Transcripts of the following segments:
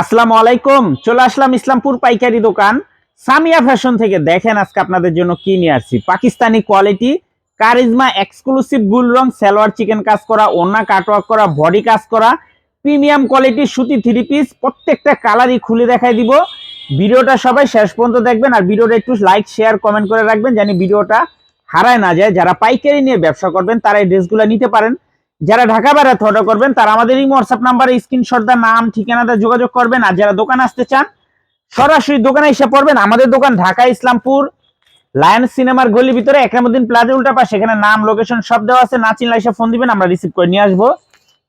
আসসালামু আলাইকুম, চলে আসলাম ইসলামপুর পাইকারি দোকান। সামিয়া ফ্যাশন থেকে দেখেন আজকে আপনাদের জন্য কি নিয়ে আসছি। পাকিস্তানি কোয়ালিটি, কারিজমা এক্সক্লুসিভ গুল রং, সালোয়ার চিকেন কাজ করা ওন্না কাটওয়ার্ক করা, বডি কাজ করা, প্রিমিয়াম কোয়ালিটির সুতি থ্রি পিস প্রত্যেকটা কালারই খুলে দেখাই দিব। ভিডিওটা সবাই শেষ পর্যন্ত দেখবেন আর ভিডিওটা একটু লাইক শেয়ার কমেন্ট করে রাখবেন, জানি ভিডিওটা হারায় না যায়। যারা পাইকারি নিয়ে ব্যবসা করবেন, তারা এই ড্রেসগুলো নিতে পারেন। যারা ঢাকা বেড়াতে অর্ডার করবেন, তারা আমাদের এই হোয়াটসঅ্যাপ নাম্বারে স্ক্রিনশট দা নাম ঠিকানাটা যোগাযোগ করবেন। আর যারা দোকানে আসতে চান, সরাসরি দোকানে এসে পড়বেন। আমাদের দোকান ঢাকা ইসলামপুর লায়ন সিনেমার গলির ভিতরে, একরামুদ্দিন প্লাজা উল্টা পাশে। সেখানে নাম লোকেশন সব দেওয়া আছে। না চিনলে এসে ফোন দিবেন, আমরা রিসিভ করে নিয়ে আসব।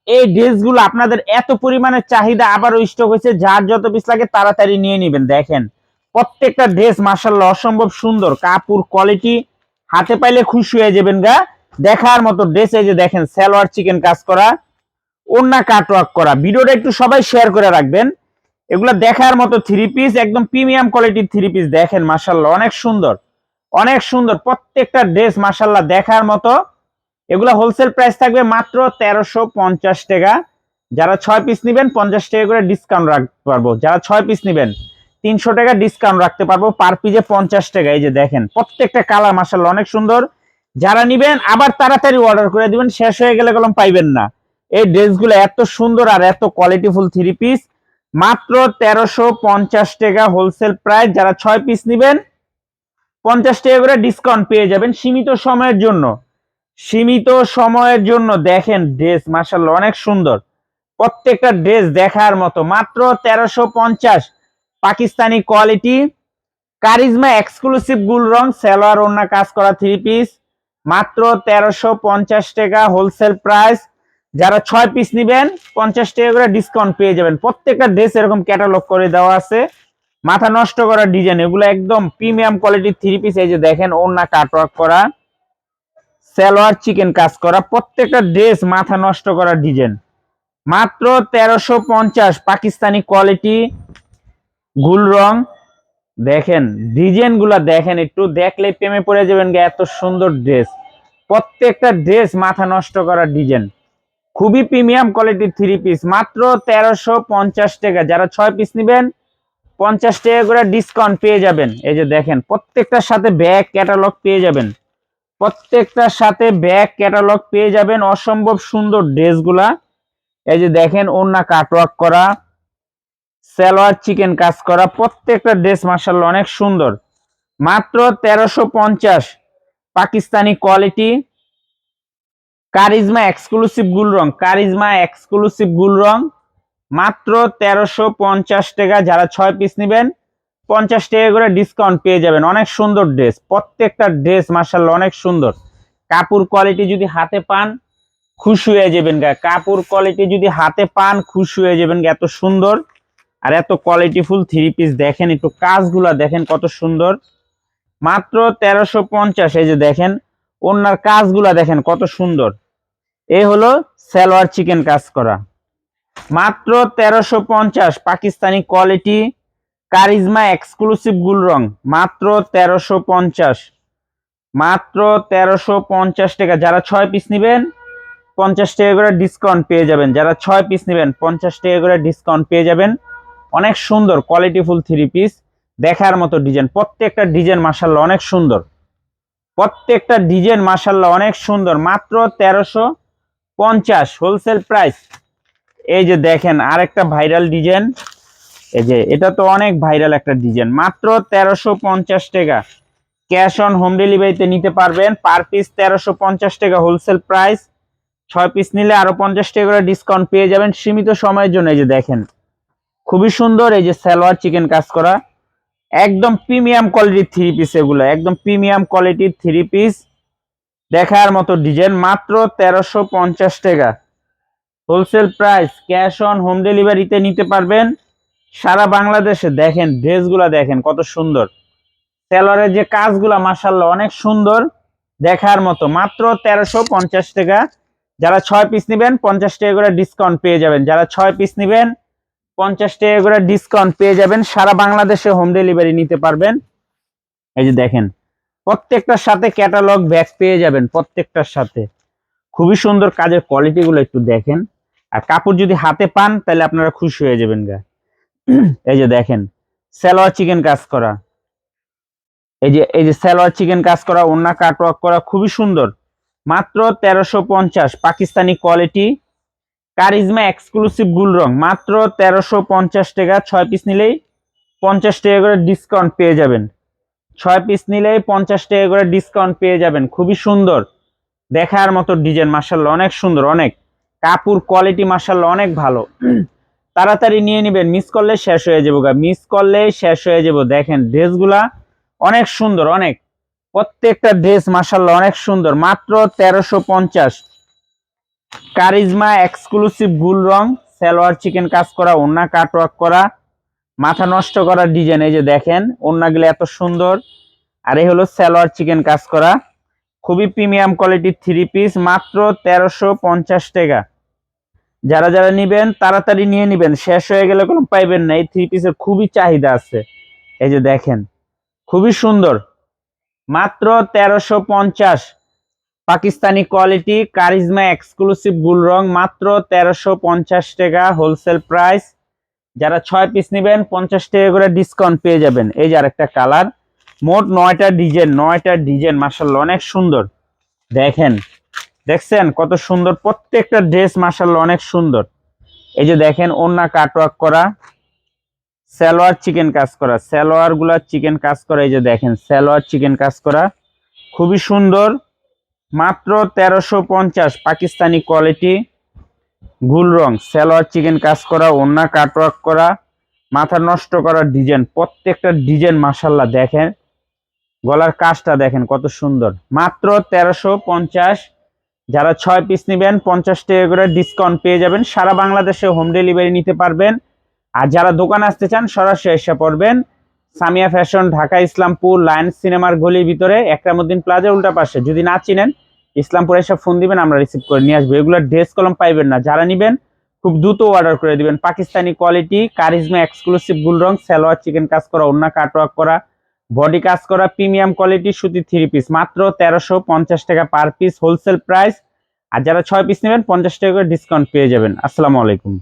এই ড্রেসগুলো আপনাদের এত পরিমাণে চাহিদা আবারও স্টক হয়েছে। যার যত পিস লাগে, তাড়াতাড়ি নিয়ে নেবেন। দেখেন, প্রত্যেকটা ড্রেস মার্শাল্লাহ অসম্ভব সুন্দর। কাপড় কোয়ালিটি হাতে পাইলে খুশি হয়ে যাবেন গা। দেখার মতো ড্রেস এই যে দেখেন, সালোয়ার চিকেন কাজ করা ওন্না কাটওয়ার্ক করা। ভিডিওটা একটু সবাই শেয়ার করে রাখবেন। এগুলো দেখার মতো থ্রি পিস একদম প্রিমিয়াম কোয়ালিটির থ্রি পিস দেখেন মার্শাল্লাহ অনেক সুন্দর। অনেক সুন্দর, প্রত্যেকটা ড্রেস মার্শাল্লাহ দেখার মতো। এগুলো হোলসেল প্রাইস থাকবে মাত্র তেরোশো পঞ্চাশ টাকা। যারা ছয় পিস নেবেন, পঞ্চাশ টাকা করে ডিসকাউন্ট রাখতে পারব। যারা ছয় পিস নেবেন, তিনশো টাকা ডিসকাউন্ট রাখতে পারব। পার পিজে পঞ্চাশ টাকা, এই যে দেখেন, প্রত্যেকটা কালার মার্শাল্লাহ অনেক সুন্দর। যারা নিবেন, আবার তাড়াতাড়ি অর্ডার করে দিবেন, শেষ হয়ে গেলে কলম পাইবেন না। এই ড্রেসগুলো এত সুন্দর আর এত কোয়ালিটিফুল থ্রি পিস মাত্র তেরোশো পঞ্চাশ টাকা হোলসেল প্রাইস যারা ছয় পিস নিবেন, পঞ্চাশ টাকা করে ডিসকাউন্ট পেয়ে যাবেন সীমিত সময়ের জন্য। সীমিত সময়ের জন্য দেখেন ড্রেস মার্শাল্লাহ অনেক সুন্দর। প্রত্যেকটা ড্রেস দেখার মতো। মাত্র তেরোশো পঞ্চাশ পাকিস্তানি কোয়ালিটি কারিজমা এক্সক্লুসিভ গুল রং, সালোয়ার ওন্না কাজ করা থ্রি পিস মাত্র তেরোশো পঞ্চাশ টাকা হোলসেল প্রাইস যারা ছয় পিস নিবেন, পঞ্চাশ টাকা করে ডিসকাউন্ট পেয়ে যাবেন। প্রত্যেকটা ড্রেস এরকম ক্যাটালগ করে দেওয়া আছে। মাথা নষ্ট করা ডিজাইন এগুলো একদম প্রিমিয়াম কোয়ালিটির থ্রি পিস এই যে দেখেন ওন্না কাটওয়ার্ক করা, সালোয়ার চিকেন কাজ করা, প্রত্যেকটা ড্রেস মাথা নষ্ট করা ডিজাইন মাত্র তেরোশো পঞ্চাশ, পাকিস্তানি কোয়ালিটি গুল রং। দেখেন ডিজাইনগুলা দেখেন, একটু দেখলে প্রেমে পড়ে যাবেন এত সুন্দর ড্রেস প্রত্যেকটা ড্রেস মাথা নষ্ট করা ডিজাইন খুবই প্রিমিয়াম কোয়ালিটির থ্রি পিস মাত্র তেরোশো পঞ্চাশ টাকা। যারা ছয় পিস নেবেন, পঞ্চাশ টাকা করে ডিসকাউন্ট পেয়ে যাবেন। এই যে দেখেন, প্রত্যেকটার সাথে ব্যাগ ক্যাটালগ পেয়ে যাবেন। প্রত্যেকটার সাথে ব্যাগ ক্যাটালগ পেয়ে যাবেন। অসম্ভব সুন্দর ড্রেসগুলা এই যে দেখেন ওন্না কাটওয়ার্ক করা। সালোয়ার চিকেন কাজ করা প্রত্যেকটা ড্রেস মার্শাল্লাহ অনেক সুন্দর। মাত্র তেরোশো পঞ্চাশ। পাকিস্তানি কোয়ালিটি কারিজমা এক্সক্লুসিভ গুল রং। কারিজমা এক্সক্লুসিভ গুল রং। মাত্র তেরোশো পঞ্চাশ টাকা যারা ছয় পিস নেবেন, পঞ্চাশ টাকা করে ডিসকাউন্ট পেয়ে যাবেন। অনেক সুন্দর ড্রেস প্রত্যেকটা ড্রেস মার্শাল্লাহ অনেক সুন্দর। কাপড় কোয়ালিটি যদি হাতে পান, খুশি হয়ে যাবেন গা। কাপড় কোয়ালিটি যদি হাতে পান, খুশি হয়ে যাবেন এত সুন্দর। আর এত কোয়ালিটিফুল থ্রি পিস দেখেন একটু কাজগুলা, দেখেন কত সুন্দর। মাত্র তেরোশো পঞ্চাশ, এই যে দেখেন, ওনার কাজগুলা দেখেন কত সুন্দর। এই হলো সালোয়ার চিকেন কাজ করা। মাত্র তেরোশো পঞ্চাশ, পাকিস্তানি কোয়ালিটি কারিজমা এক্সক্লুসিভ গুল রং, মাত্র তেরোশো পঞ্চাশ। মাত্র তেরোশো পঞ্চাশ টাকা, যারা ছয় পিস নেবেন, পঞ্চাশ টাকা করে ডিসকাউন্ট পেয়ে যাবেন। যারা ছয় পিস নেবেন, পঞ্চাশ টাকা করে ডিসকাউন্ট পেয়ে যাবেন। অনেক সুন্দর কোয়ালিটিফুল থ্রি পিস দেখার মতো ডিজাইন প্রত্যেকটা ডিজাইন মাসাল্লাহ অনেক সুন্দর। প্রত্যেকটা ডিজাইন মাসাল্লাহ অনেক সুন্দর। মাত্র তেরোশো পঞ্চাশ হোলসেল প্রাইস এই যে দেখেন, আরেকটা ভাইরাল ডিজাইন এই যে, এটা তো অনেক ভাইরাল একটা ডিজাইন মাত্র তেরোশো পঞ্চাশ টাকা। ক্যাশ অন হোম ডেলিভারিতে নিতে পারবেন। পার পিস তেরোশো পঞ্চাশ টাকা হোলসেল প্রাইস ছয় পিস নিলে আরও পঞ্চাশ টাকা করে ডিসকাউন্ট পেয়ে যাবেন। সীমিত সময়ের জন্য এই যে দেখেন। খুবই সুন্দর এই যে সালোয়ার চিকেন কাজ করা। একদম প্রিমিয়াম কোয়ালিটির থ্রি পিস এগুলো, একদম প্রিমিয়াম কোয়ালিটির থ্রি পিস। দেখার মতো ডিজাইন, মাত্র তেরোশো পঞ্চাশ টাকা। Wholesale price, cash on home ডেলিভারিতে নিতে পারবেন। সারা বাংলাদেশে দেখেন, ড্রেসগুলা দেখেন কত সুন্দর। সেলরের যে কাজগুলা মাসাল্লাহ অনেক সুন্দর। দেখার মতো, মাত্র তেরোশো পঞ্চাশ টাকা। যারা ছয় পিস নেবেন, পঞ্চাশ টাকা করে ডিসকাউন্ট পেয়ে যাবেন। যারা ছয় পিস নেবেন পঞ্চাশ টাকা করে ডিসকাউন্ট পেয়ে যাবেন। সারা বাংলাদেশে হোম ডেলিভারি নিতে পারবেন। এই যে দেখেন, প্রত্যেকটার সাথে ক্যাটালগ ব্যাগ পেয়ে যাবেন, প্রত্যেকটার সাথে। খুবই সুন্দর কাজের কোয়ালিটিগুলো একটু দেখেন। আর কাপড় যদি হাতে পান, তাহলে আপনারা খুশি হয়ে যাবেন গা। এই যে দেখেন, সালোয়ার চিকেন কাজ করা। এই যে এই যে সালোয়ার চিকেন কাজ করা ওন্না কাটওয়ার্ক করা, খুবই সুন্দর। মাত্র তেরোশো পঞ্চাশ, পাকিস্তানি কোয়ালিটি কারিজমা এক্সক্লুসিভ গুল রং। মাত্র তেরোশো পঞ্চাশ টাকা, ছয় পিস নিলেই পঞ্চাশ টাকা করে ডিসকাউন্ট পেয়ে যাবেন। ছয় পিস নিলেই পঞ্চাশ টাকা করে ডিসকাউন্ট পেয়ে যাবেন। খুবই সুন্দর। দেখার মতো ডিজাইন মার্শাল্লাহ অনেক সুন্দর, অনেক। কাপড় কোয়ালিটি মার্শাল্লাহ অনেক ভালো। তাড়াতাড়ি নিয়ে নেবেন মিস করলে শেষ হয়ে যাব গা। মিস করলে শেষ হয়ে যাব। দেখেন, ড্রেসগুলা অনেক সুন্দর, অনেক। প্রত্যেকটা ড্রেস মার্শাল্লাহ অনেক সুন্দর। মাত্র তেরোশো পঞ্চাশ। কারিজমা, এক্সক্লুসিভ গুল রং, সালোয়ার চিকেন কাজ করা ওন্না কাটওয়ার্ক করা, মাথা নষ্ট করা ডিজাইন, এই যে দেখেন ওন্নাগুলো এত সুন্দর। আর এই হলো সালোয়ার চিকেন কাজ করা। খুবই প্রিমিয়াম কোয়ালিটির থ্রি পিস, মাত্র তেরোশো পঞ্চাশ টাকা। যারা যারা নিবেন, তাড়াতাড়ি নিয়ে নিবেন, শেষ হয়ে গেলে কোনো পাইবেন না। এই থ্রি পিসের খুবই চাহিদা আছে। এই যে দেখেন, খুবই সুন্দর। মাত্র তেরোশো পঞ্চাশ। পাকিস্তানি কোয়ালিটি কারিজমা এক্সক্লুসিভ গুল রং মাত্র তেরোশো পঞ্চাশ টাকা হোলসেল প্রাইস যারা ছয় পিস নেবেন, পঞ্চাশ টাকা করে ডিসকাউন্ট পেয়ে যাবেন। এই যে আরেকটা কালার মোট নয়টা ডিজাইন নয়টা ডিজাইন মার্শাল্লাহ অনেক সুন্দর। দেখেন, দেখছেন কত সুন্দর? প্রত্যেকটা ড্রেস মার্শাল্লাহ অনেক সুন্দর। এই যে দেখেন ওন্না কাটওয়ার্ক করা, সালোয়ার চিকেন কাজ করা সালোয়ারগুলা চিকেন কাজ করা, এই যে দেখেন, সালোয়ার চিকেন কাজ করা। খুবই সুন্দর। মাত্র তেরোশো পঞ্চাশ পাকিস্তানি কোয়ালিটি, গুল রং, সালোয়ার চিকেন কাজ করা ওন্না কাটওয়ার্ক করা, মাথা নষ্ট করা ডিজাইন, প্রত্যেকটা ডিজাইন মাসাল্লাহ দেখেন। গলার কাজটা দেখেন কত সুন্দর। মাত্র তেরোশো পঞ্চাশ, যারা ছয় পিস নেবেন, পঞ্চাশ টাকা করে ডিসকাউন্ট পেয়ে যাবেন, সারা বাংলাদেশে হোম ডেলিভারি নিতে পারবেন। আর যারা দোকান আসতে চান, সরাসরি এসে পড়বেন। সামিয়া ফ্যাশন, ঢাকা, ইসলামপুর, লায়ন্স সিনেমার গলির ভিতরে একরামুদ্দিন প্লাজা উল্টা পাশে। যদি না চিনেন, ইসলামপুর এসে ফোন দিবেন, আমরা রিসিভ করে নিয়ে আসব। এগুলো ড্রেস কলম পাইবেন না। যারা নিবেন, খুব দ্রুত অর্ডার করে দিবেন। পাকিস্তানি কোয়ালিটি কারিজমা এক্সক্লুসিভ গুল রং, সালোয়ার চিকেন কাজ করা অন্য কাটওয়ার্ক করা বডি কাজ করা প্রিমিয়াম কোয়ালিটি সুতি থ্রি পিস মাত্র তেরোশো পঞ্চাশ টাকা পার পিস হোলসেল প্রাইস আর যারা ছয় পিস নেবেন, পঞ্চাশ টাকা করে ডিসকাউন্ট পেয়ে যাবেন। আসসালামু আলাইকুম।